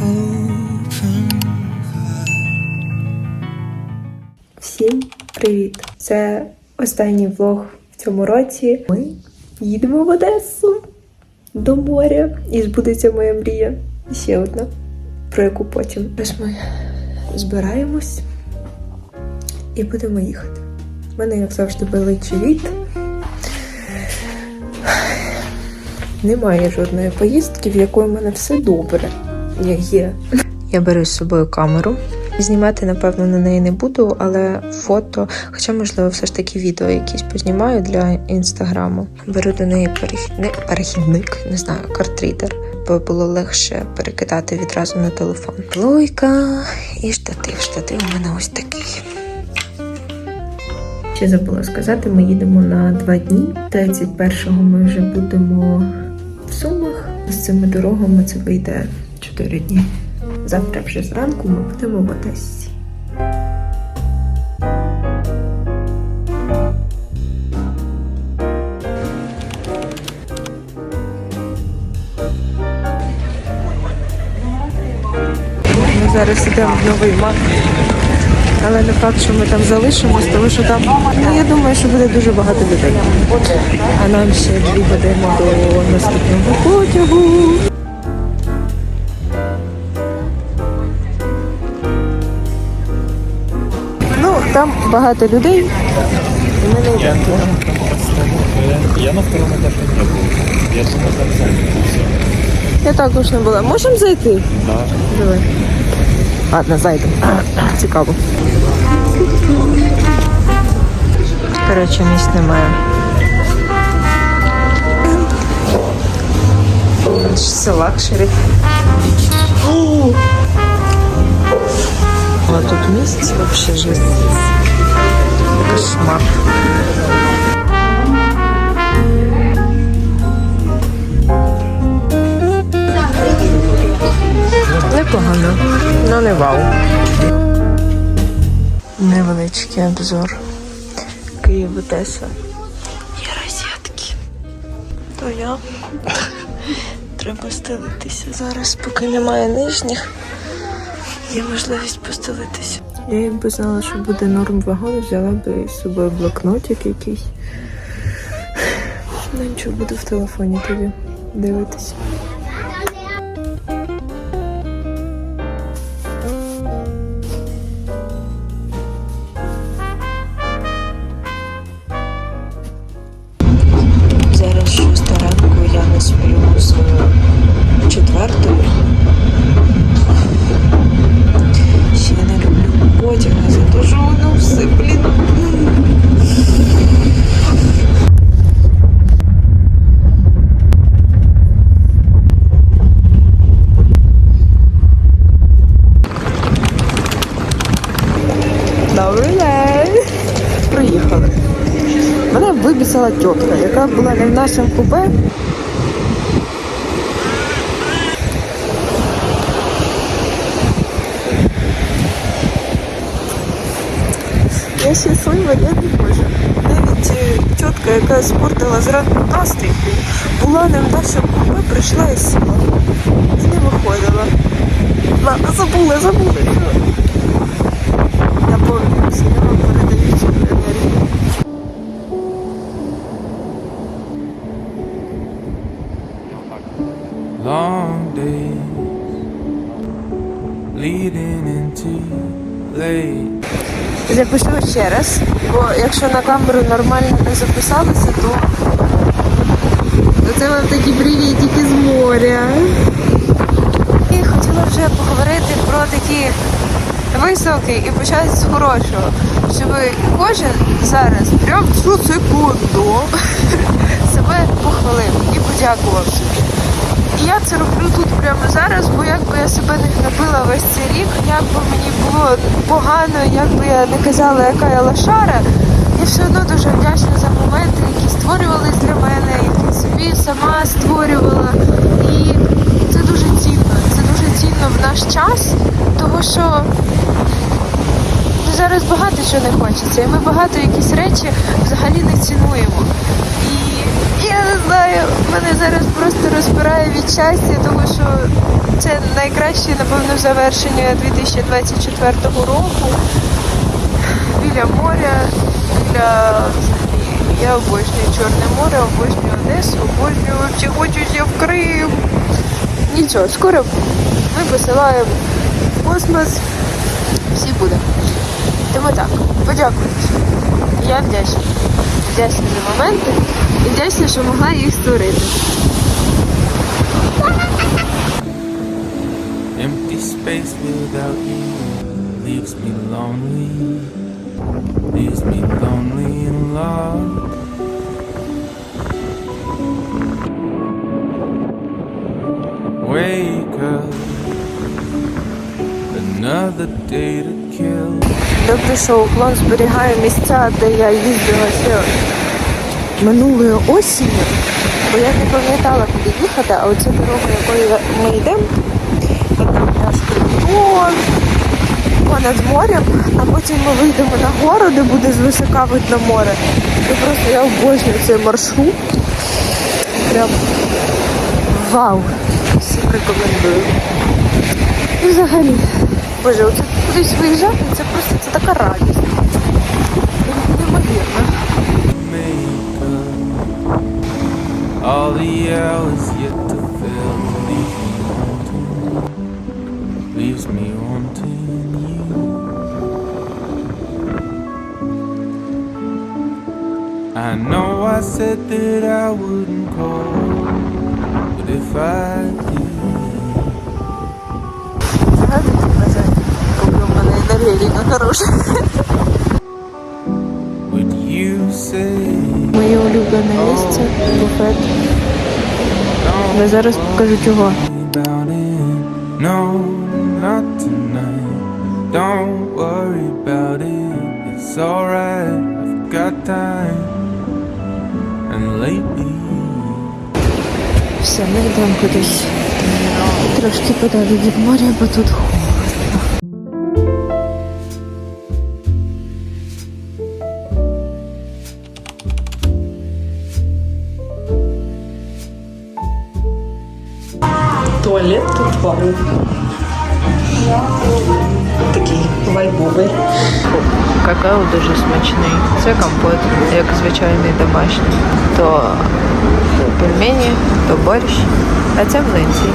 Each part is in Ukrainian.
open heart. Всім привіт! Це останній влог в цьому році. Їдемо в Одесу до моря і збудеться моя мрія. І ще одна, про яку потім. Ось ми збираємось і будемо їхати. У мене, як завжди, болить живіт. Немає жодної поїздки, в якої в мене все добре, як є. Я беру з собою камеру. Знімати, напевно, на неї не буду, але фото, хоча, можливо, все ж таки відео якісь познімаю для інстаграму. Беру до неї перехідник, перехідник, не знаю, картрідер, бо було легше перекидати відразу на телефон. Плойка і штатив. Штатив у мене ось такий. Ще забула сказати, ми їдемо на два дні. 31-го ми вже будемо в Сумах. З цими дорогами це вийде 4 дні. Завтра вже зранку ми будемо в Одесі. Ми зараз йдемо в новий мак. Але не факт, що ми там залишимось, тому що там, ну я думаю, що буде дуже багато людей. А нам ще дві години до наступного потягу. Там багато людей. І ми не йдемо. Я на втором этаже не был. Я думаю, там занято Я також не була. Можемо зайти? Да. Давай. Ладно, зайдемо. Цікаво. Коротше, місць немає. Це лакшері. А тут місць вообще жесть. Кошмар. Непогано, але не вау. Невеличкий обзор. Київ Одеса. Є розетки. То я. Треба стелитися зараз, поки немає нижніх. Є можливість постелитися. Я якби знала, що буде норм вагон, взяла би з собою блокнотик якийсь. Ну нічого, буду в телефоні тоді дивитися. Вибісила тітка, яка була не в нашому купе. Я щаслива, я не можу. Навіть е, тітка, яка спортила зранку настрій, була не в нашому купе, прийшла і сіла. І не виходила. Забула, забула. Я повністю, Запишу ще раз, бо якщо на камеру нормально не записалося, то це вам такі привітики з моря. І хотіла вже поговорити про такі висновки і почати з хорошого, щоб кожен зараз, прям цю секунду, себе похвалив і подякував собі. Я це роблю тут прямо зараз, бо якби я себе не гнобила весь цей рік, як би мені було погано, як би я не казала, яка я лошара, я все одно дуже вдячна за моменти, які створювались для мене, які собі сама створювала. І це дуже цінно, це дуже цінно в наш час, тому що. Ну, зараз багато чого не хочеться, і ми багато якісь речі взагалі не цінуємо. І я не знаю, мене зараз просто розпирає від щастя, тому що це найкраще, напевно, завершення 2024 року. Біля моря, біля я обожнюю Чорне море, обожнюю Одесу, обожнюю чи хочу я в Крим. Нічого, скоро ми посилаємо в космос. Всі буде. Тому так, подякуйте. Я вдячна. Вдячна за моменти і вдячна, що могла їх створити. Empty space without you leaves me lonely, leaves me lonely in love. Wake up, another day to kill. Добре, що уклон зберігає місця, де я їздила ще минулої осінню, бо я не пам'ятала, куди їхати, а оця дорога, якою ми йдемо, там наш кордон понад морем, а потім ми вийдемо на гору, де буде звисока видно море. І просто я обожнюю цей маршрут. Прям вау! Всім рекомендую. І взагалі, боже, оце кудись виїжджати, це просто це така радість. Неймовірно. make up. All the hours yet to fill leaves me wanting, leaves me wanting you. I know I said that I wouldn't call, Say? Моє улюблене місце буфет. Я зараз покажу чого. Don't worry about it. It's alright. I've got time. And lately, Все, ми йдемо кудись. Трошки подалі від моря, бо тут Туалет тут вау. Такий вайбовий. Какао дуже смачний. Це компот, як звичайний домашній. То пельмені, то борщ, а це млинці.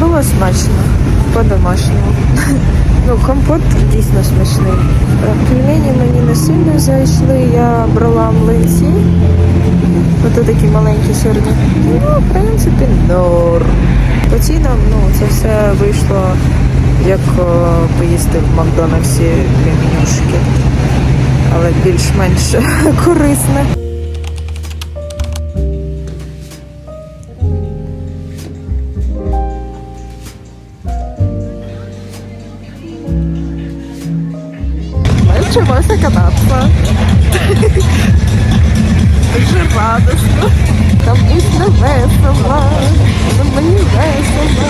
Було смачно, по-домашньому. Ну, компот дійсно смачний. Е, Пельмені мені не сильно зайшли, я брала млинці. Ото такі маленькі сирні. Ну, в принципі, норм. По цінам, ну, це все вийшло як е, поїсти в Макдональдсі дві менюшки. Але більш-менш корисне. Вчимося кататися. Дуже радосно. Там дійсно весело. Мені весело.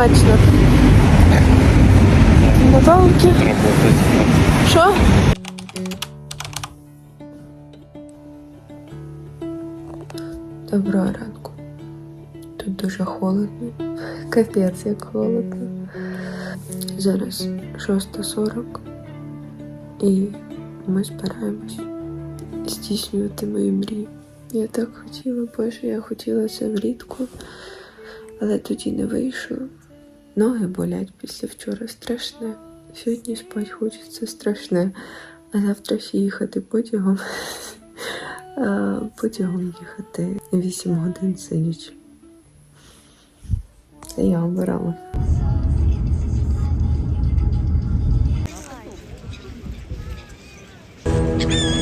Смачно. Работать. Що? Доброго ранку. Тут дуже холодно. Капець, як холодно. Зараз 6.40 і ми збираємось здійснювати мої мрії. Я так хотіла, боже, я хотіла це влітку, але тоді не вийшло. Ноги болять після вчора страшне. Сьогодні спать хочеться страшне, а завтра ще їхати потягом. Потягом їхати 8 годин сидячи. Це я обирала. Сьогодні не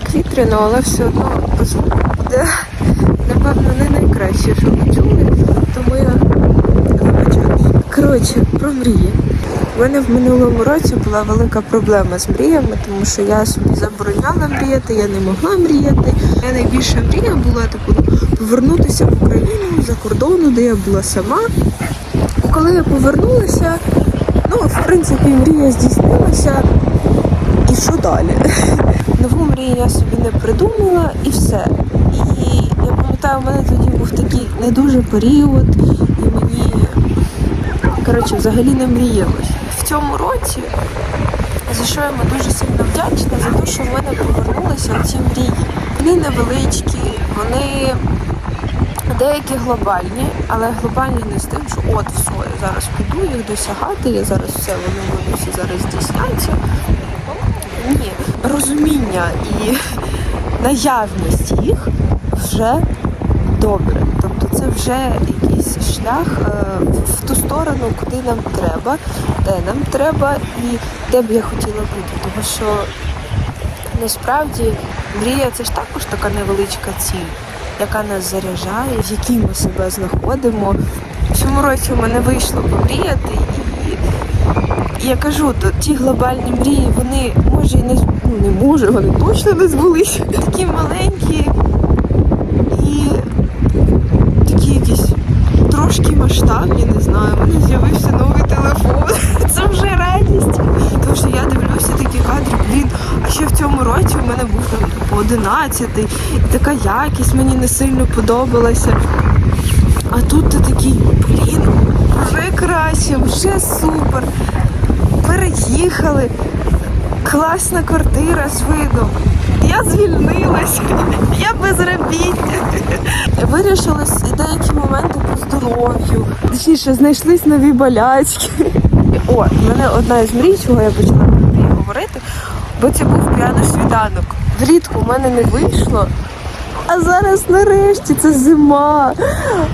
так вітряно, але все одно звук буде, напевно, не найкраще, що ви чули, тому я вибачаюсь. Коротше, про мрії. У мене в минулому році була велика проблема з мріями, тому що я собі забороняла мріяти, я не могла мріяти. Моя найбільша мрія була типу повернутися в Україну за кордону, де я була сама. Коли я повернулася, ну, в принципі, мрія здійснилася. І що далі? Нову мрію я собі не придумала і все. І я пам'ятаю, у мене тоді був такий не дуже період, і мені коротше взагалі не мріялось. В цьому році, за що я йому дуже сильно вдячна, за те, що в мене повернулися ці мрії. Вони невеличкі, вони деякі глобальні, але глобальні не з тим, що от все, я зараз піду їх досягати, я зараз все, вони всі зараз здійсняться. Ні, розуміння і наявність їх вже добре. Тобто це вже якийсь шлях е, в ту сторону, куди нам треба, де нам треба і де б я хотіла бути. Тому що насправді мрія це ж також така невеличка ціль, яка нас заряджає, в якій ми себе знаходимо. В цьому році в мене вийшло помріяти і і я кажу, то ті глобальні мрії, вони може і не ну, не може, вони точно не збулися. Такі маленькі і такі якісь трошки масштабні, не знаю. У мене з'явився новий телефон. Це вже радість. Тому що я дивлюся такі кадри, блін, а ще в цьому році у мене був там по 11 і така якість мені не сильно подобалася. А тут ти такий, блін, вже вже супер. Переїхали. Класна квартира з видом. Я звільнилась, я безробітня. Вирішились деякі моменти по здоров'ю. Точніше, знайшлись нові болячки. О, мене одна із мрій, чого я почала про мрії говорити, бо це був п'яний світанок. Влітку в мене не вийшло. А зараз нарешті це зима.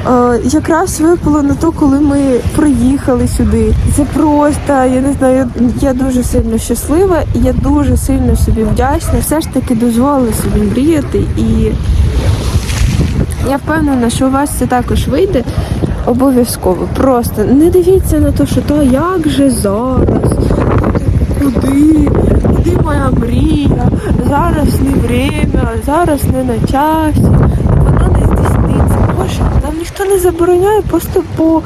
Е, якраз випало на то, коли ми приїхали сюди. Це просто, я не знаю, я дуже сильно щаслива і я дуже сильно собі вдячна. Все ж таки дозволила собі мріяти і я впевнена, що у вас це також вийде обов'язково. Просто не дивіться на те, що то як же зараз. Куди? Куди моя мрія? Зараз не время, зараз не на часі. Вона не здійсниться. Боже, нам ніхто не забороняє просто по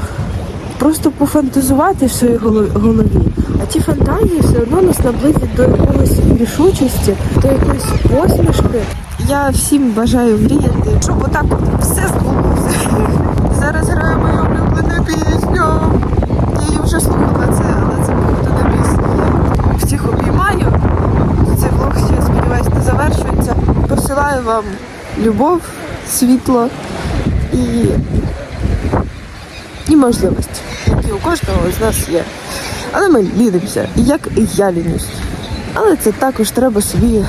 просто пофантазувати в своїй голові. А ті фантазії все одно нас наблизять до якогось рішучості, до якоїсь посмішки. Я всім бажаю мріяти, щоб отак от все збулося. Зараз грає моя улюблена пісня. Я її вже слухала це, але це походу на біс. Всіх обіймаю. Цей влог ще, сподіваюсь, не завершується. Посилаю вам любов, світло і, і можливості, які у кожного з нас є. Але ми лінимося, як і я лінюсь. Але це також треба собі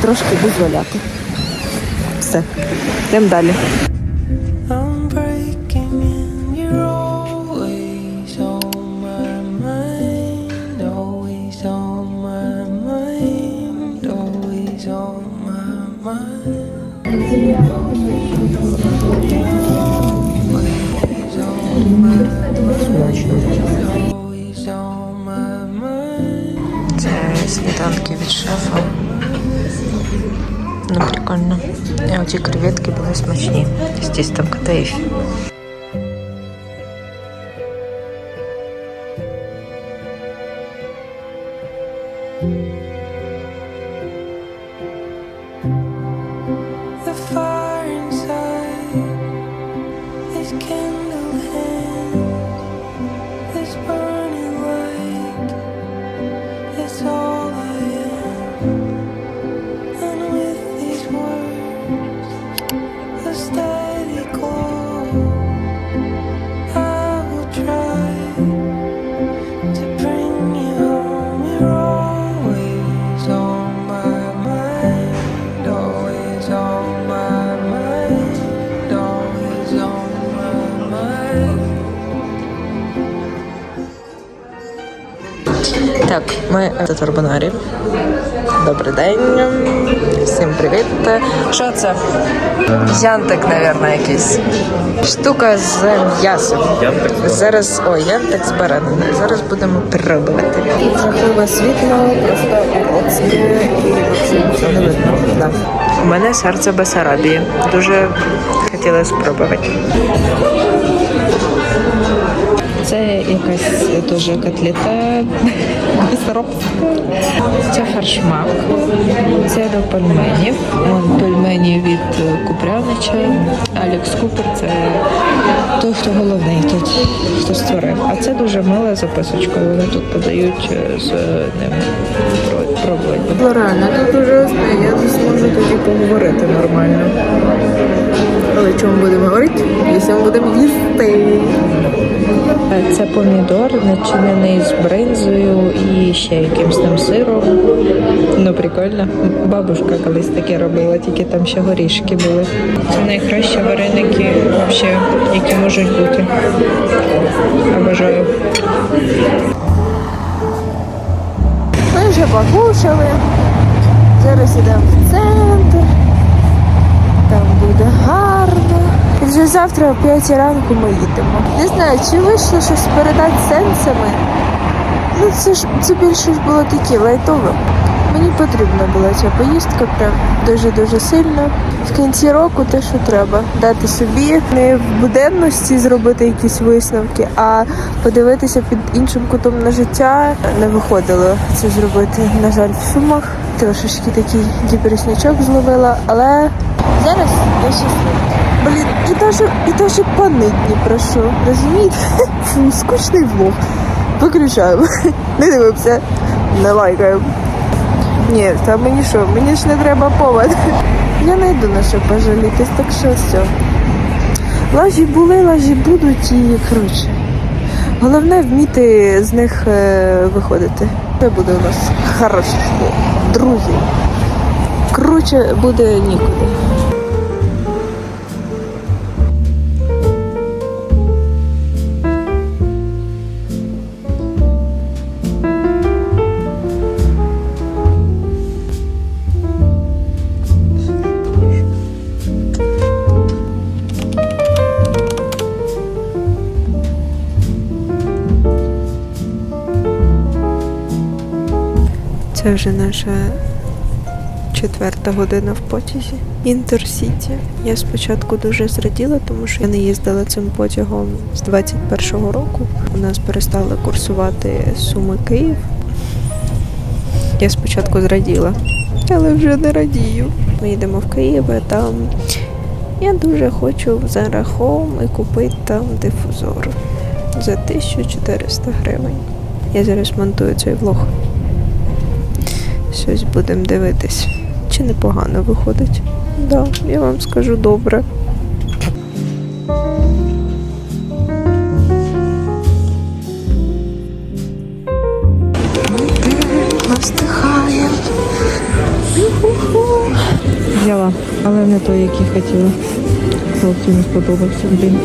трошки дозволяти. Все, йдемо далі. І оці креветки були смачні. З тістом катаїф. Так, ми в Татарбонарі. Добрий день. Всім привіт. Що це? Янтик, мабуть, якийсь. Штука з м'ясом. Зараз, ой, янтик з баранини. Зараз будемо пробувати. Жахливе світло, просто уродське і не видно. Да. У мене серце Бесарабії. Дуже хотіла спробувати. Це якась дуже котлета безсоробська. Це фаршмак. Це до пельменів. Пельмені від е, Купрянича. Алекс Купер це той, хто головний тут, хто створив. А це дуже мила записочка. Вони тут подають е, з ним Про- Ну реально, тут остре, я не зможу тоді поговорити нормально. Але чому будемо говорити, якщо ми будемо їсти? Це помідор, начинений з бринзою і ще якимсь там сиром. Ну, прикольно. Бабушка колись таке робила, тільки там ще горішки були. Це найкращі вареники, вообще, які можуть бути. Обожаю. Ми вже покушали. Зараз йдемо в центр. Там буде гарно. І вже завтра о 5 ранку ми їдемо. Не знаю, чи вийшло щось передати сенсами. Ну, це ж це більше ж було таке лайтове. Мені потрібна була ця поїздка прям дуже-дуже сильно. В кінці року те, що треба, дати собі не в буденності зробити якісь висновки, а подивитися під іншим кутом на життя. Не виходило це зробити. На жаль, в сумах трошечки такий діпреснячок зловила, але зараз я щаслива. Блін, і даже, і даже панить не прошу. Розумієте? Фу, скучний влог. Виключаємо. Не дивимося. Не лайкаємо. Ні, та мені що, мені ж не треба повод. Я не йду на що пожалітись, так що все. Лажі були, лажі будуть і коротше. Головне вміти з них е, виходити. Це буде у нас хороше. Друзі. Круче буде нікуди. Це вже наша четверта година в потязі. Інтерсіті. Я спочатку дуже зраділа, тому що я не їздила цим потягом з 21-го року. У нас перестали курсувати Суми Київ. Я спочатку зраділа, але вже не радію. Ми їдемо в Київ, а там я дуже хочу за рахом і купити там дифузор за 1400 гривень. Я зараз монтую цей влог. Щось будемо дивитись. Чи непогано виходить? Да, я вам скажу добре. Настихає. Взяла, але не той, який хотіла. Хлопцю не сподобався, блін.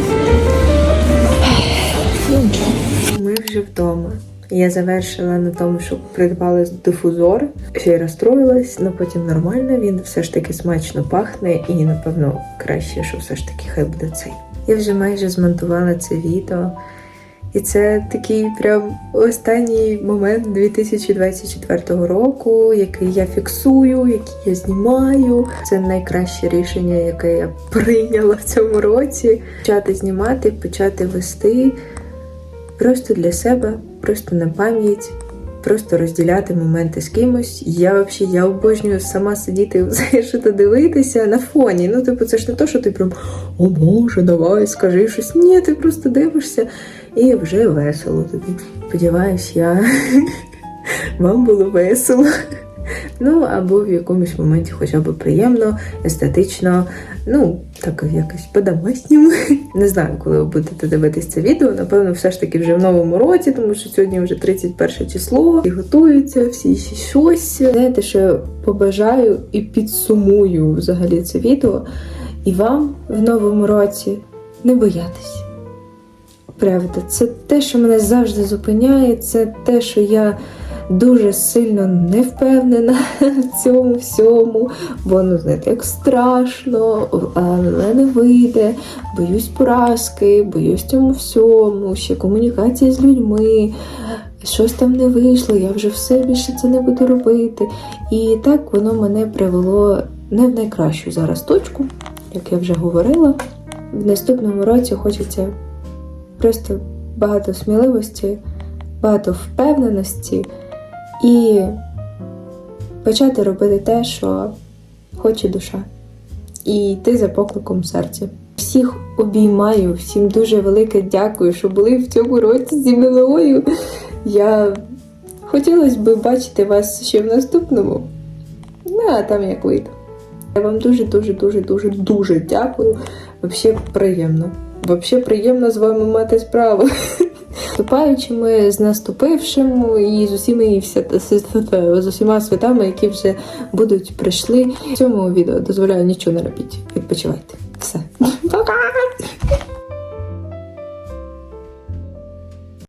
Ми вже вдома. Я завершила на тому, що придбала дифузор. Ще й розстроїлась, але потім нормально. Він все ж таки смачно пахне, і напевно краще, що все ж таки хай буде цей. Я вже майже змонтувала це відео. І це такий прям останній момент 2024 року, який я фіксую, який я знімаю. Це найкраще рішення, яке я прийняла в цьому році. Почати знімати, почати вести просто для себе, просто на пам'ять. Просто розділяти моменти з кимось. Я взагалі я обожнюю сама сидіти що то дивитися на фоні. Ну, типу, це ж не то, що ти прям о Боже, давай, скажи щось. Ні, ти просто дивишся і вже весело тобі. Сподіваюсь, я вам було весело. Ну, або в якомусь моменті хоча б приємно, естетично, ну, так якось по-домашньому. Не знаю, коли ви будете дивитись це відео. Напевно, все ж таки вже в новому році, тому що сьогодні вже 31 число, і готуються, всі ще щось. Знаєте, що я побажаю і підсумую взагалі це відео. І вам в новому році не боятись. Правда, це те, що мене завжди зупиняє, це те, що я дуже сильно не впевнена в цьому всьому, бо ну знаєте, як страшно, але не вийде, боюсь поразки, боюсь цьому всьому, ще комунікації з людьми. Щось там не вийшло, я вже все більше це не буду робити. І так воно мене привело не в найкращу зараз точку, як я вже говорила. В наступному році хочеться просто багато сміливості, багато впевненості і почати робити те, що хоче душа, і йти за покликом серця. Всіх обіймаю, всім дуже велике дякую, що були в цьому році зі мною. Я хотілося б бачити вас ще в наступному. Ну, а там як вийде. Я вам дуже, дуже, дуже, дуже, дуже дякую. Взагалі приємно. Взагалі приємно з вами мати справу. Вступаючими з наступившим і з усіми з усіма святами, які вже будуть прийшли. В цьому відео дозволяю нічого не робити. Відпочивайте. Все. Пока!